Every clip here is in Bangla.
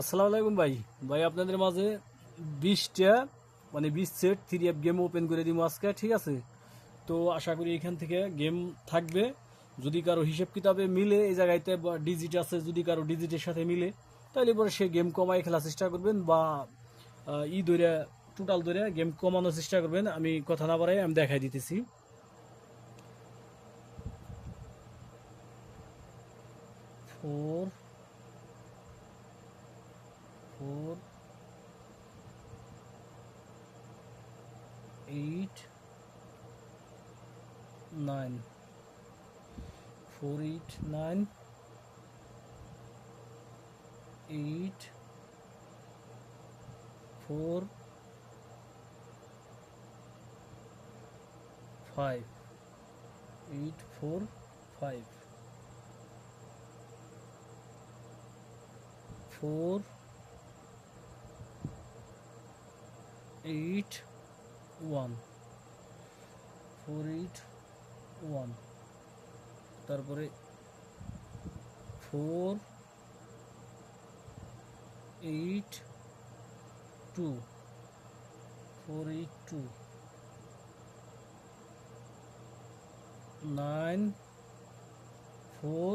আসসালামু আলাইকুম ভাই। ভাই, আপনাদের মাঝে বিশটা মানে বিশ set three F game open করে দিব আজকে, ঠিক আছে? তো আশা করি এখান থেকে গেম থাকবে। যদি কারও হিসেব কিতাবে মিলে, এই জায়গাতে ডিজিট আছে, যদি কারও ডিজিটের সাথে মিলে, তাহলে পরে সে গেম কমায় খেলার চেষ্টা করবেন বা ই ধরে টোটাল ধরে গেম কমানোর চেষ্টা করবেন। আমি কথা না বাড়াই, আমি দেখাই দিতেছি। Four four, eight, nine, four, eight, nine, eight, four, five, eight, four, five, four. eight one four eight one তারপরে four eight two four eight two nine four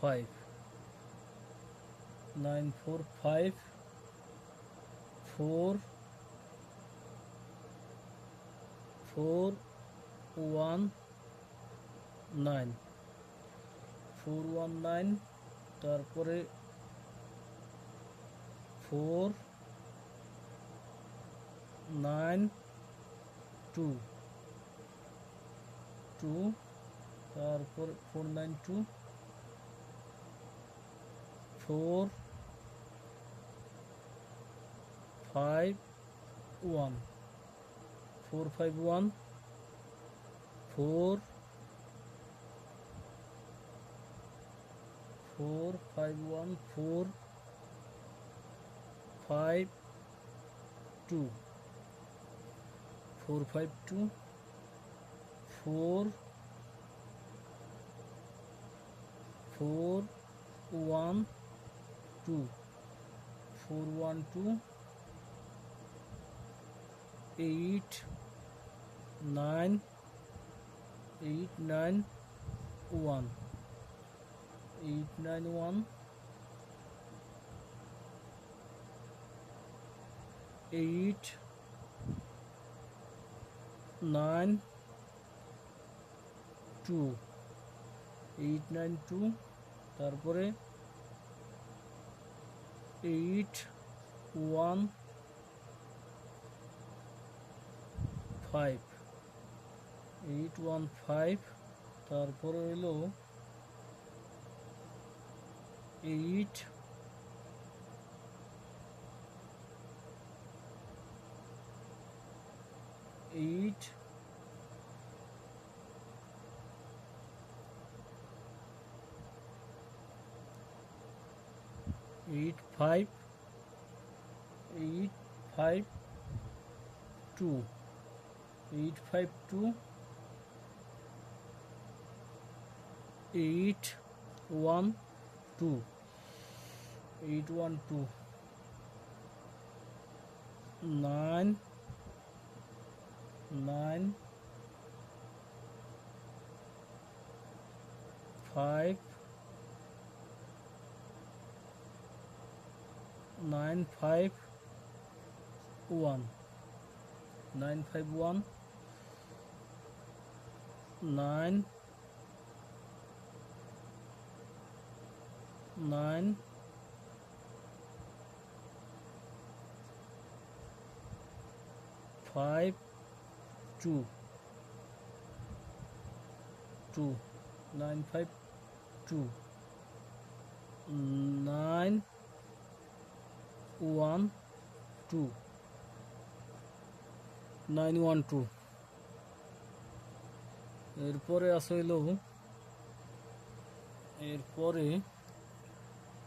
five nine four five four four one nine four one nine তারপরে ফোর নাইন টু টু তারপর four nine two four five one. Four five one. Four. Four five one. Four. Five. Two. Four five two. Four. Four one. Two. Four one two. eight nine eight nine one eight nine one eight nine two eight nine two তারপরে eight one five eight one five তারপরে হলো eight eight eight five eight five two eight five two eight one two eight one two nine nine five nine five one nine five one nine nine five two two nine five two nine one two nine one two এরপরে আছে হইল এরপরে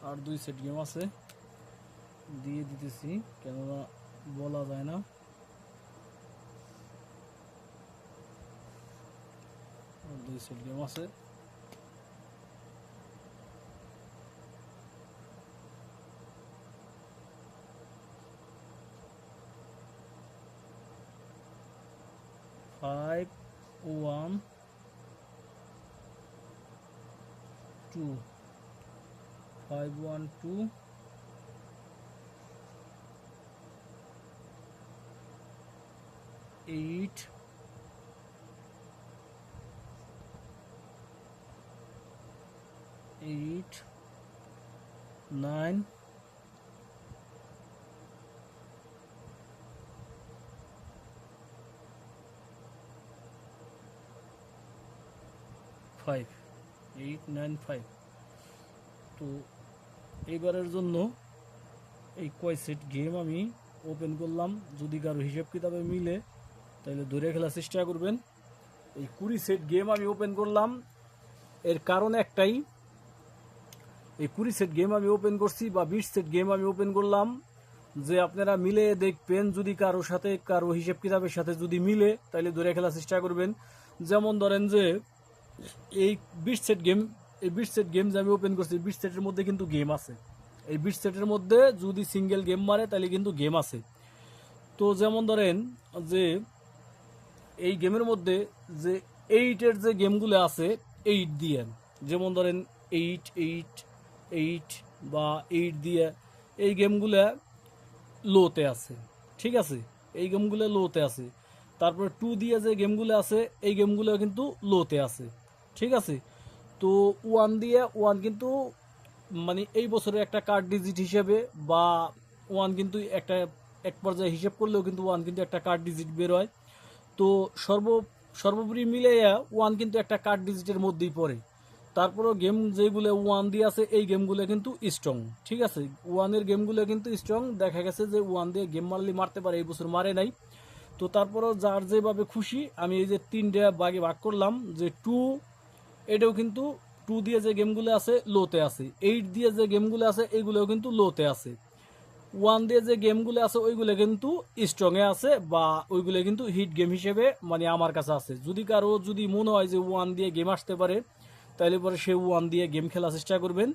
আর দুই সেট গেম আছে। দিয়ে দিতেছি, কেননা বলা যায় না। দুই সেট গেম আছে। two five one two eight eight nine five. Eight nine five তো এইবারের জন্য এই কয় সেট গেম আমি ওপেন করলাম। যদি কারও হিসেব কিতাবে মিলে তাহলে ধরে খেলার চেষ্টা করবেন। এই কুড়ি সেট গেম আমি ওপেন করলাম। এর কারণ একটাই, এই কুড়ি সেট গেম আমি ওপেন করছি বা বিশ সেট গেম আমি ওপেন করলাম। যে আপনারা মিলে দেখবেন, যদি কারও সাথে, কারও হিসেব কিতাবের সাথে যদি মিলে তাহলে ধরে খেলার চেষ্টা করবেন। যেমন ধরেন যে এই বিশ সেট গেম এই বিশ সেট গেম যে আমি ওপেন করছি বিশ সেটের মধ্যে কিন্তু গেম আছে। এই বিশ সেটের মধ্যে যদি সিঙ্গেল গেম মারে, তাহলে কিন্তু গেম আছে। তো যেমন ধরেন যে এই গেমের মধ্যে যে এইটের যে গেমগুলো আছে এইট দিয়ে, যেমন ধরেন এইট এইট এইট বা এইট দিয়ে, এই গেমগুলো লোতে আছে, ঠিক আছে? এই গেমগুলো লোতে আছে। তারপরে টু দিয়ে যে গেমগুলো আছে, এই গেমগুলো কিন্তু লোতে আছে। ঠিক আছে? তো ওয়ান দিয়ে ওয়ান কিন্তু মানে এই বছরের একটা কার্ড ডিজিট হিসেবে বা ওয়ান কিন্তু একটা এক পর্যায়ে হিসেব করলেও কিন্তু ওয়ান কিন্তু একটা কার্ড ডিজিট বের হয়। তো সর্ব, সর্বোপরি মিলে ওয়ান কিন্তু একটা কার্ড ডিজিটের মধ্যেই পড়ে। তারপরও গেম যেগুলো ওয়ান দিয়ে আছে, এই গেমগুলো কিন্তু স্ট্রং ঠিক আছে? ওয়ানের গেমগুলো কিন্তু স্ট্রং দেখা গেছে যে ওয়ান দিয়ে গেম মারলে মারতে পারে, এই বছর মারে নাই। তো তারপরও যার যেভাবে খুশি, আমি এই যে তিনটে বাগে ভাগ করলাম, যে টু এটাও কিন্তু টু দিয়ে যে গেমগুলো আছে লোতে আছে। এইট দিয়ে যে গেমগুলো আছে এইগুলোও কিন্তু লোতে আছে। ওয়ান দিয়ে যে গেমগুলো আছে, ওইগুলো কিন্তু স্ট্রংয়ে আছে বা ওইগুলো কিন্তু হিট গেম হিসেবে মানে আমার কাছে আছে। যদি কারও যদি মনে হয় যে ওয়ান দিয়ে গেম আসতে পারে, তাহলে পরে সে ওয়ান দিয়ে গেম খেলার চেষ্টা করবেন।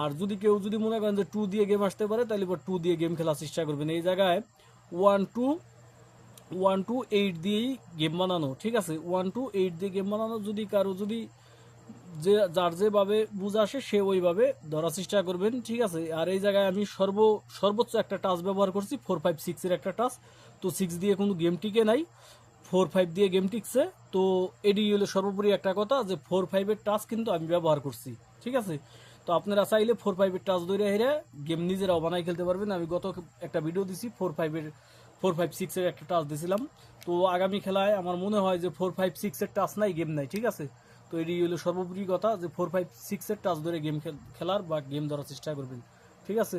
আর যদি কেউ যদি মনে করেন যে টু দিয়ে গেম আসতে পারে, তাহলে পর টু দিয়ে গেম খেলার চেষ্টা করবেন। এই জায়গায় one two one two eight দিয়েই গেম বানানো, ঠিক আছে? ওয়ান টু এইট দিয়ে গেম বানানো, যদি কারও যদি যে যার যেভাবে বুঝে আসে, সে ওইভাবে ধরার চেষ্টা করবেন, ঠিক আছে? আর এই জায়গায় আমি সর্ব, সর্বোচ্চ একটা টাচ ব্যবহার করছি ফোর ফাইভ সিক্সের একটা টাচ। তো সিক্স দিয়ে কোনো গেম টিকে নাই ফোর ফাইভ দিয়ে গেম টিকছে। তো এটি হলো সর্বোপরি একটা কথা যে ফোর ফাইভের টাচ কিন্তু আমি ব্যবহার করছি, ঠিক আছে? তো আপনারা চাইলে ফোর ফাইভের টাচ ধরে হেরে গেম নিজেরাও বানাই খেলতে পারবেন। আমি গত একটা ভিডিও দিছি ফোর ফাইভের ফোর ফাইভ সিক্সের একটা টাচ দিয়েছিলাম তো আগামী খেলায় আমার মনে হয় যে ফোর ফাইভ সিক্সের টাচ নাই গেম নাই, ঠিক আছে? তো এটি হলো সর্বোপরি কথা যে ফোর ফাইভ সিক্সের টাচ ধরে গেম খেলার বা গেম ধরার চেষ্টা করবেন। ঠিক আছে?